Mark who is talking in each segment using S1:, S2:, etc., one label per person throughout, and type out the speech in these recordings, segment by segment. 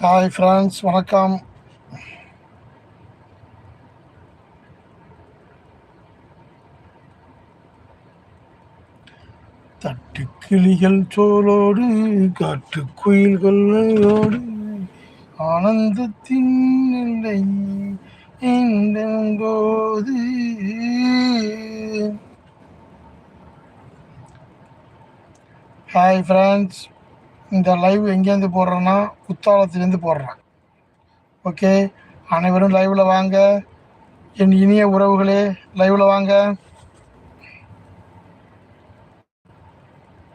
S1: Hi friends வணக்கம். தட்டுக்கிளிகள் சோலோடு காட்டுக்குயில்களோடு ஆனந்தத்தின் இல்லை போது ஹாய் ஃப்ரெண்ட்ஸ் இந்த லைவ் எங்கேருந்து போடுறேன்னா குத்தாலத்துலேருந்து போடுறேன். ஓகே அனைவரும் லைவில் வாங்க. என் இனிய உறவுகளே லைவில் வாங்க.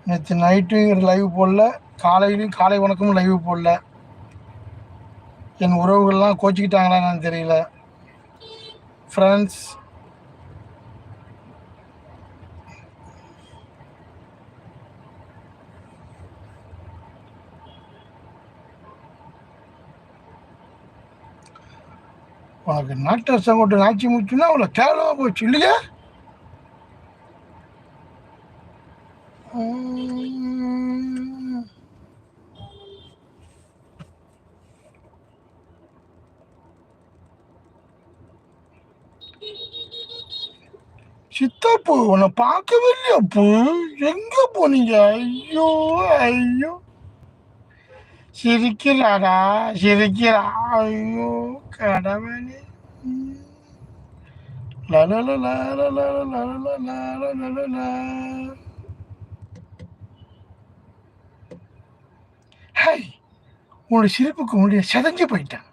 S1: நேற்று நைட்டும் லைவ் போடல. காலையிலையும் காலை வணக்கமும் லைவ் போடல. என் உறவுகள்லாம் கோச்சிக்கிட்டாங்களா என்னன்னு தெரியல. ஃப்ரெண்ட்ஸ் உனக்கு நாட்டு சங்கோட்டு நாச்சி முடிச்சுன்னா அவளை கேவலமாக போச்சு இல்லையா? சித்தப்பு உன்னை பார்க்கவே இல்லையா அப்போ? எங்கே போனீங்க? ஐயோ ஐயோ. sirquila da sirquila ayúo qué haremos ni la la la la la la la la la la la hey unir siripu con un día ¿qué tan chévere está?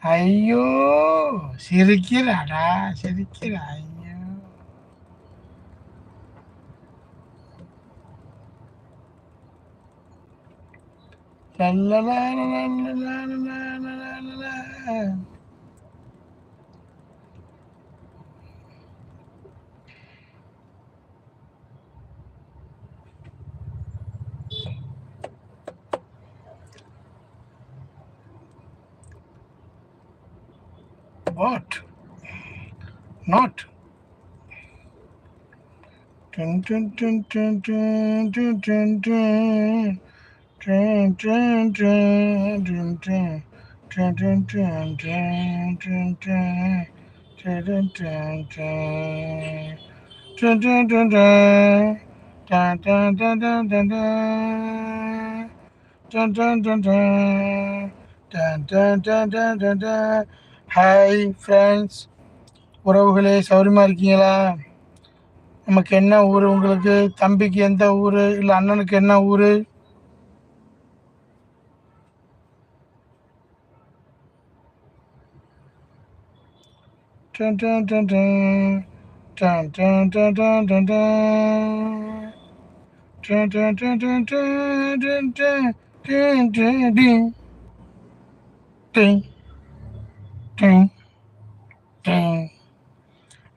S1: ayúo sirquila da sirquila La, la, la, what? Not. Dun, dun, dun, dun, dun, dun, dun, dun. Hi friends உறவுகளே சௌரியமாக இருக்கீங்களா நமக்கு என்ன ஊர் உங்களுக்கு தம்பிக்கு எந்த ஊர் இல்லை அண்ணனுக்கு என்ன ஊர் Dun, dun, dun, dun. Dun, dun, dun, dun, dun, dun. Dun, dun, dun, dun, dun, dun, dun. Dun, dun, dun. Ding. Ding. Ding.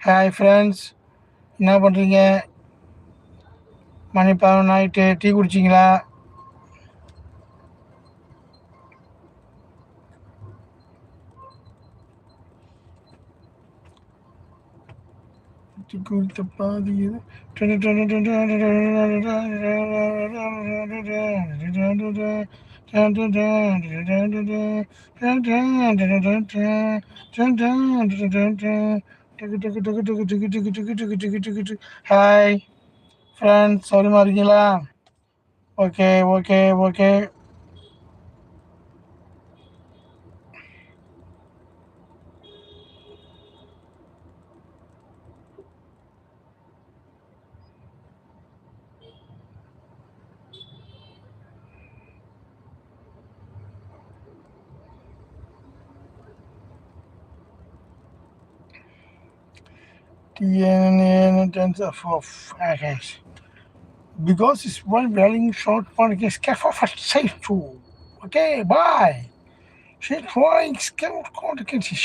S1: Hi friends என்ன பண்ணுறீங்க மணி பதினொன்று நைட்டு டீ குடிச்சிங்களா டீ குடித்த பாதி இது. ஹாய் ஃப்ரெண்ட்ஸ் சௌரியமாக இருக்கீங்களா okay okay okay TNN tensor for faggots. Because it's one dwelling short one is careful for safe too. Okay, bye. She's drawing scout consequences.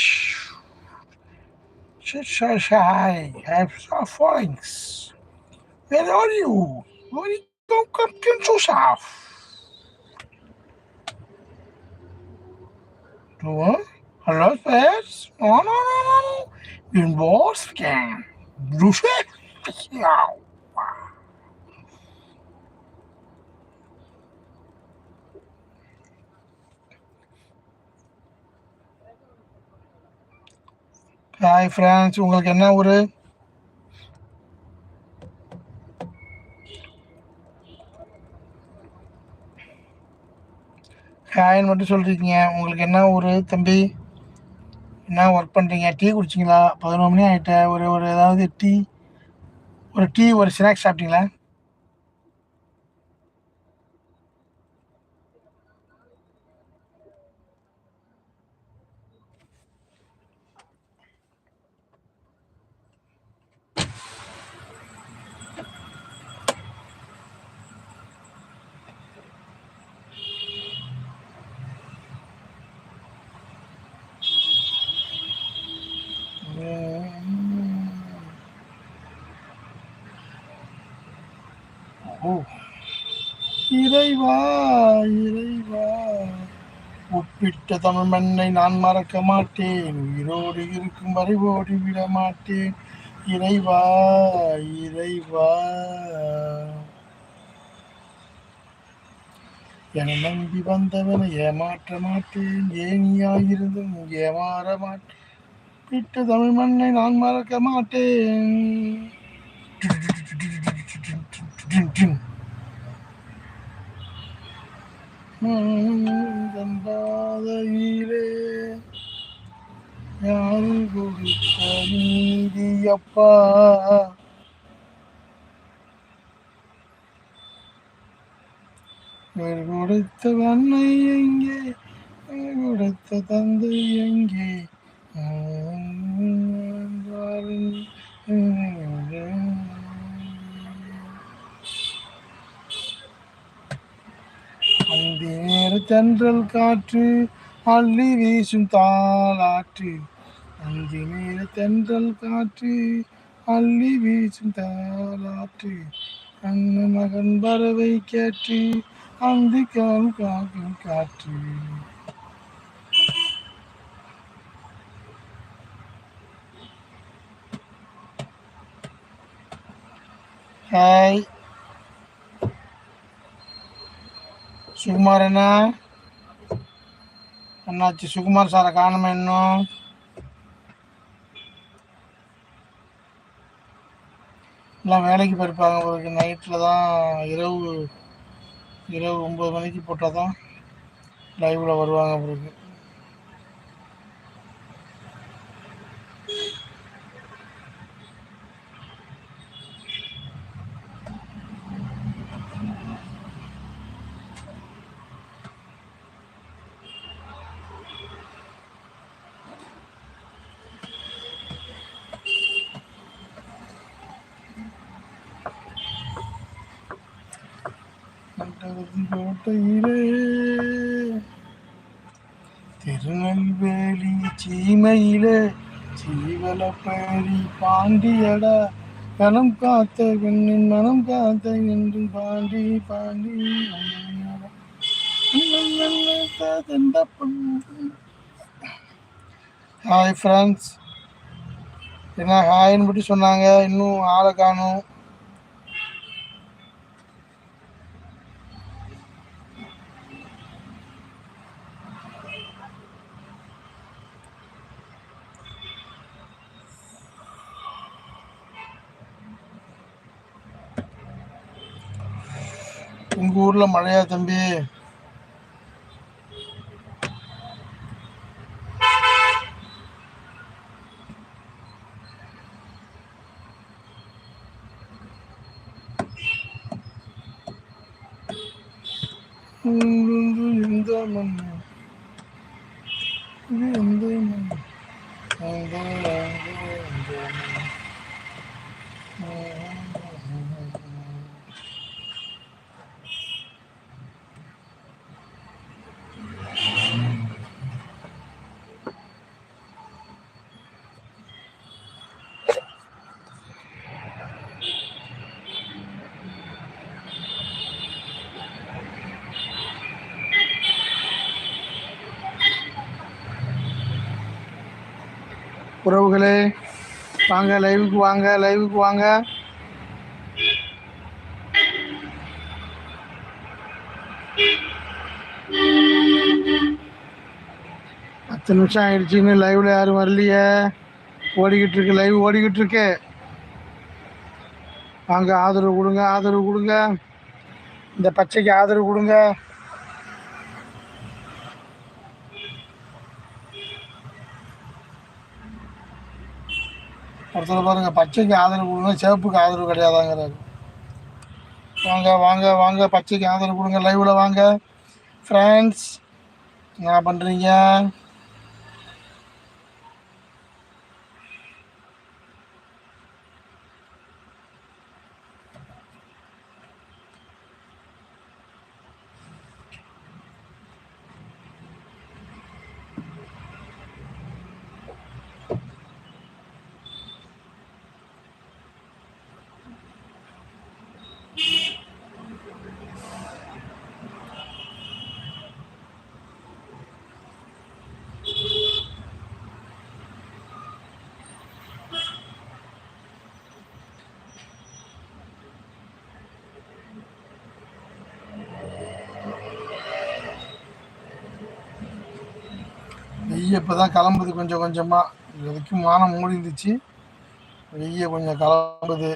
S1: She's so shy. I'm so foings. Where are you? Where you don't come to yourself? Do I? Hello, Spats? No, no, no, no, no. in Wolfgang. Du hi friends உங்களுக்கு என்ன ஊர் ஹாய்னு மட்டும் சொல்கிறீங்க உங்களுக்கு என்ன ஊர் தம்பி என்ன ஒர்க் பண்ணுறீங்க டீ குடிச்சிங்களா? பதினொரு மணி ஆகிட்ட ஒரு ஒரு ஏதாவது டீ ஒரு டீ ஒரு ஸ்நாக்ஸ் சாப்பிட்டீங்களா? இறைவா இறைவா. உப்பிட்ட தமிழ் மண்ணை நான் மறக்க மாட்டேன். உயிரோடு இருக்கும் வரை ஓடி விட மாட்டேன். இறைவா இறைவா. என நம்பி வந்தவனை ஏமாற்ற மாட்டேன். ஏனியாயிருந்தும் ஏமாற மாட்டேன். பிட்ட தமிழ் மண்ணை நான் மறக்க மாட்டேன். பாதையிலே யாரு கொடுத்த நீதியப்பா? கொடுத்த வண்ணை எங்கே? கொடுத்த தந்தை எங்கே? அந்தேறு தென்றல் காற்று அள்ளி வீசும் தாளாற்று அஞ்சு நேர தென்றல் காற்று அள்ளி வீசும் தாளாற்று அண்ணன் மகன் பறவை கேட்டு அந்தி கால் காக்கும் காற்று. ஹாய். சுகுமார் என்ன என்னாச்சு? சுகுமார் சாரை காணுமே இன்னும்? எல்லாம் வேலைக்கு போயிருப்பாங்க உங்களுக்கு நைட்டில் தான் இரவு இரவு ஒம்பது மணிக்கு போட்டால் தான் லைவில் வருவாங்க உங்களுக்கு திருநெல்வேலி சீமையிலே சீவலப்பேரி பாண்டியடா. கணம் காத்த பெண்ணின் மனம் காத்த என்றும் பாண்டி பாண்டி ஹாய் ஃப்ரெண்ட்ஸ் என்ன ஹாய்னு மட்டும் சொன்னாங்க. இன்னும் ஆளை காணும். உங்கள் ஊரில் மழையா தம்பி எந்த மண்ணு எந்த மண்ணு உறவுகளே வாங்க லைவுக்கு வாங்க லைவுக்கு வாங்க. பத்து நிமிஷம் ஆயிடுச்சுன்னு லைவ்ல யாரும் வரலையே. ஓடிக்கிட்டு இருக்கு லைவ் ஓடிக்கிட்டு இருக்கு. வாங்க ஆதரவு கொடுங்க ஆதரவு கொடுங்க. இந்த பச்சைக்கு ஆதரவு கொடுங்க. ஒருத்தர் பாருங்க பச்சைக்கு ஆதரவு கொடுங்க சிவப்புக்கு ஆதரவு கிடையாதாங்கிறாரு. வாங்க வாங்க வாங்க பச்சைக்கு ஆதரவு கொடுங்க லைவில் வாங்க. ஃப்ரெண்ட்ஸ் என்ன பண்ணுறீங்க வெய்ய இப்போ தான் கிளம்புது கொஞ்சம் கொஞ்சமாக இதுக்கும் வானம் மூடி இருந்துச்சு வெய்ய கொஞ்சம் கிளம்புது.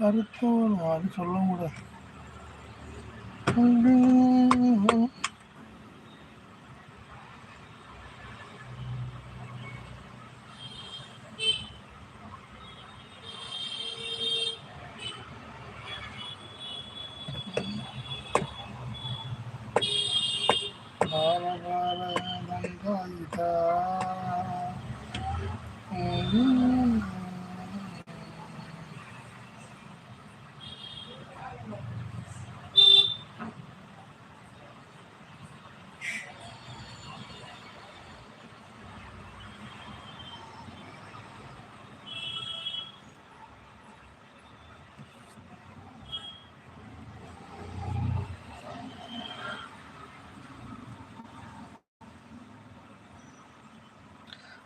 S1: அறுத்தவன் சொல்லக்கூடாது சொல்ல கூடாது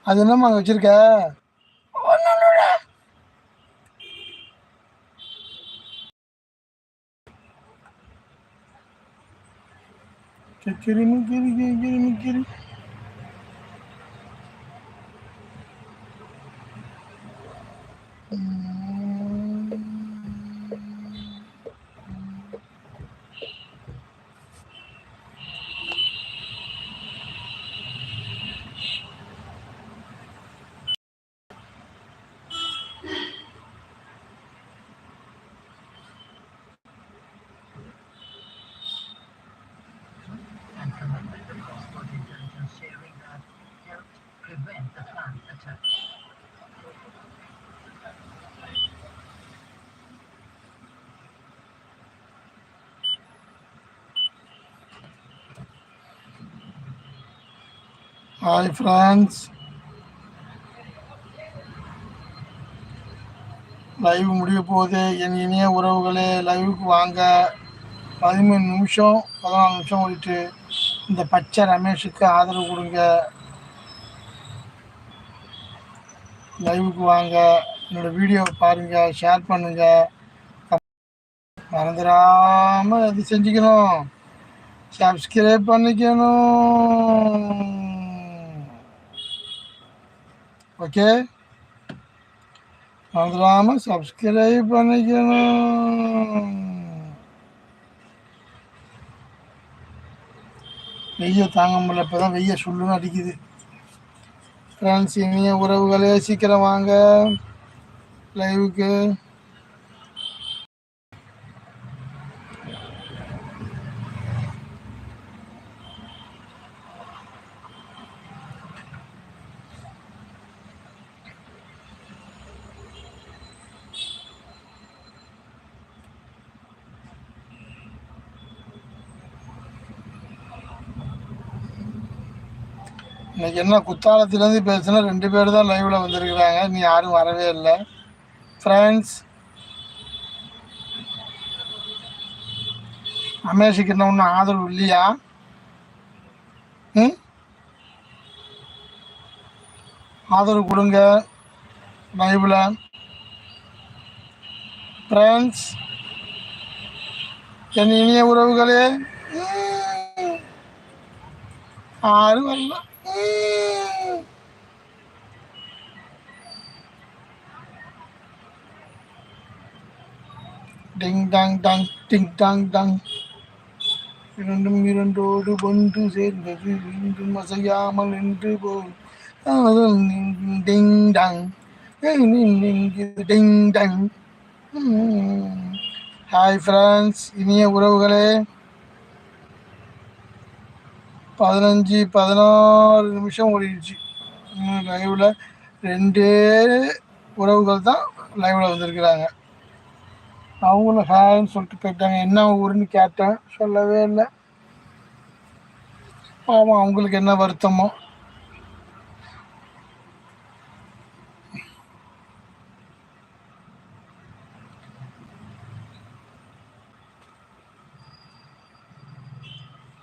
S1: அது என்னம்மா அங்கே வச்சிருக்க? கிரி கிரி கிரி கிரி ஹாய் ஃப்ரெண்ட்ஸ் லைவ் முடிய போகுது. என் இனிய உறவுகளே லைவுக்கு வாங்க. பதிமூணு நிமிஷம் பதினாலு நிமிஷம் ஓடிட்டு இந்த பச்சை ரமேஷுக்கு ஆதரவு கொடுங்க. லைவுக்கு வாங்க. என்னோடய வீடியோவை பாருங்கள் ஷேர் பண்ணுங்கள் மறந்துடாமல் இது செஞ்சுக்கணும். சப்ஸ்கிரைப் பண்ணிக்கணும். ஓகே மறந்துடாமல் சப்ஸ்கிரைப் பண்ணிக்கணும். வெய்ய தாங்க முடியல இப்போ தான் வெய்ய சொல்லுன்னு அடிக்குது. ஃப்ரெண்ட்ஸ் இனிய உறவுகளே சீக்கிரம் வாங்க. லைவுக்கு இன்னைக்கு என்ன குத்தாலத்துலேருந்து பேசுனா ரெண்டு பேர் தான் லைவில் வந்திருக்கிறாங்க. நீ யாரும் வரவே இல்லை. ஃப்ரெண்ட்ஸ் ரமேஷுக்கு என்ன ஒன்றும் ஆதரவு இல்லையா? ம்? ஆதரவு கொடுங்க லைவில் ஃப்ரெண்ட்ஸ் என் இனிய உறவுகளே ஆறு வரலாம் டிங் டாங் டாங் டிங் டாங் டாங் இரண்டும் இரண்டோடு ஒன்று சேர்ந்தது. இன்றும் அசையாமல் நின்று போய் டிங் டாங் டிங் டாங் ஹாய் ஃப்ரெண்ட்ஸ் இனிய உறவுகளே. பதினஞ்சு பதினாறு நிமிஷம் ஓடிடுச்சு. லைவில் ரெண்டே உறவுகள் தான் லைவில் வந்திருக்கிறாங்க. அவங்களும் ஹேன்னு சொல்லிட்டு போயிட்டாங்க. என்ன ஊருன்னு கேட்டேன். சொல்லவே இல்லை. ஆமாம் அவங்களுக்கு என்ன வருத்தமோ.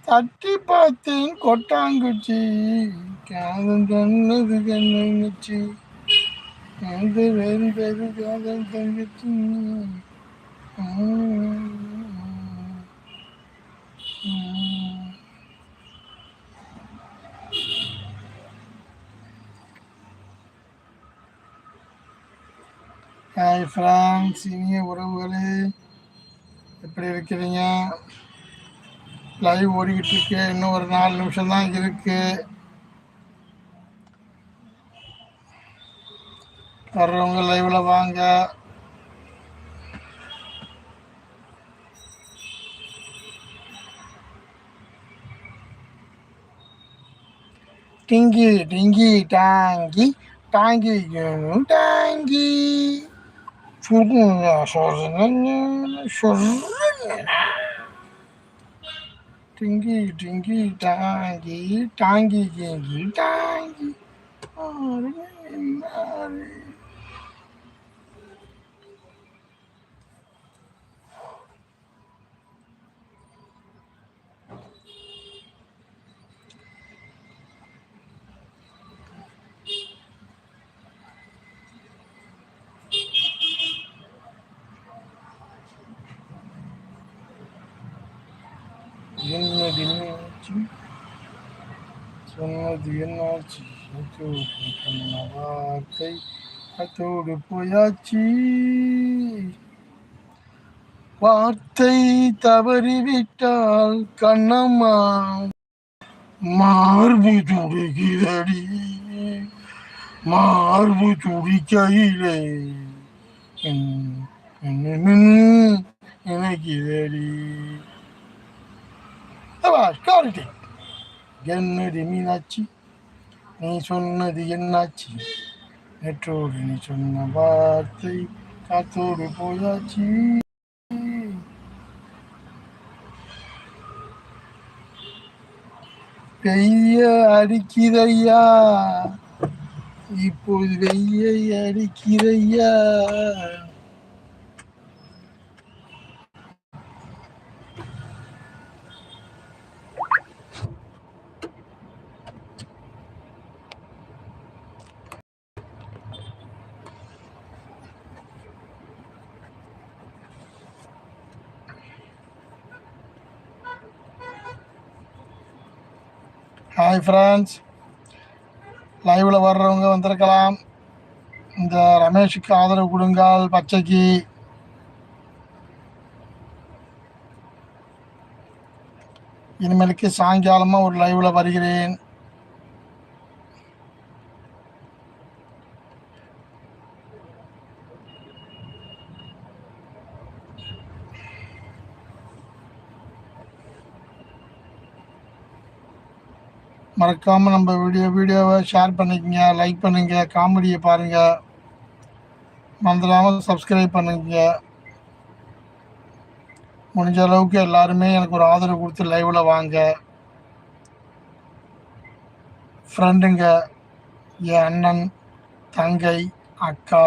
S1: தட்டி பார்த்தேன் கொட்டாங்குச்சி. காதல் தன்னது கண்ணுச்சு எந்த வெறும் காதல் தங்கச்சி. ஹாய் ஃப்ரான்ஸ் இனிய உறவுகளே. எப்படி இருக்கிறீங்க? லைவ் ஓடிக்கிட்டு இருக்கு. இன்னும் ஒரு நாலு நிமிஷம் தான் இருக்கு. வர்றவங்க லைவ்ல வாங்க. டிங்கி டிங்கி டாங்கி டாங்கி டாங்கி. டிங்கி டிங்கி டாங்கி டாங்கி டிங்கி டாங்கி என்னது என்னாச்சு சொன்னது என்னாச்சு வார்த்தை அத்தோடு போயாச்சு வார்த்தை தவறிவிட்டால் கண்ணம்மா. மார்பு துடிக்கிறடி மார்பு துடிக்கையிலே நினைக்கிறடி கிளாரிட்டி என்னடி மீனாட்சி? நீ சொன்னது என்னாச்சு? நேற்றோடு நீ சொன்ன வார்த்தை காத்தோடு போயாச்சு. பெய்ய அடிக்கிறையா? இப்போது வெய்யை அடிக்கிறையா? ஹாய் ஃப்ரெண்ட்ஸ் லைவில் வர்றவங்க வந்திருக்கலாம். இந்த ரமேஷுக்கு ஆதரவு கொடுங்கள். பச்சைக்கு. இனிமேலுக்கு சாயங்காலமாக ஒரு லைவில் வருகிறேன். மறக்காமல் நம்ம வீடியோ வீடியோவை ஷேர் பண்ணிக்கங்க லைக் பண்ணுங்க காமெடியை பாருங்கள் மறந்துடாமல் சப்ஸ்கிரைப் பண்ணுங்க. முடிஞ்ச அளவுக்கு எல்லாருமே எனக்கு ஒரு ஆதரவு கொடுத்து லைவில் வாங்க. ஃப்ரெண்டுங்க என் அண்ணன் தங்கை அக்கா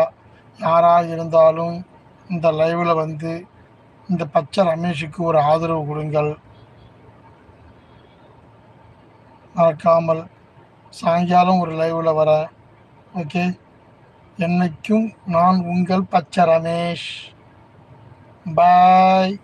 S1: யாராக இருந்தாலும் இந்த லைவில் வந்து இந்த பச்சை ரமேஷுக்கு ஒரு ஆதரவு கொடுங்கள். மறக்காமல் சாயங்காலம் ஒரு லைவில் வரேன். ஓகே என்னைக்கும் நான் உங்கள் பச்சை ரமேஷ். பாய்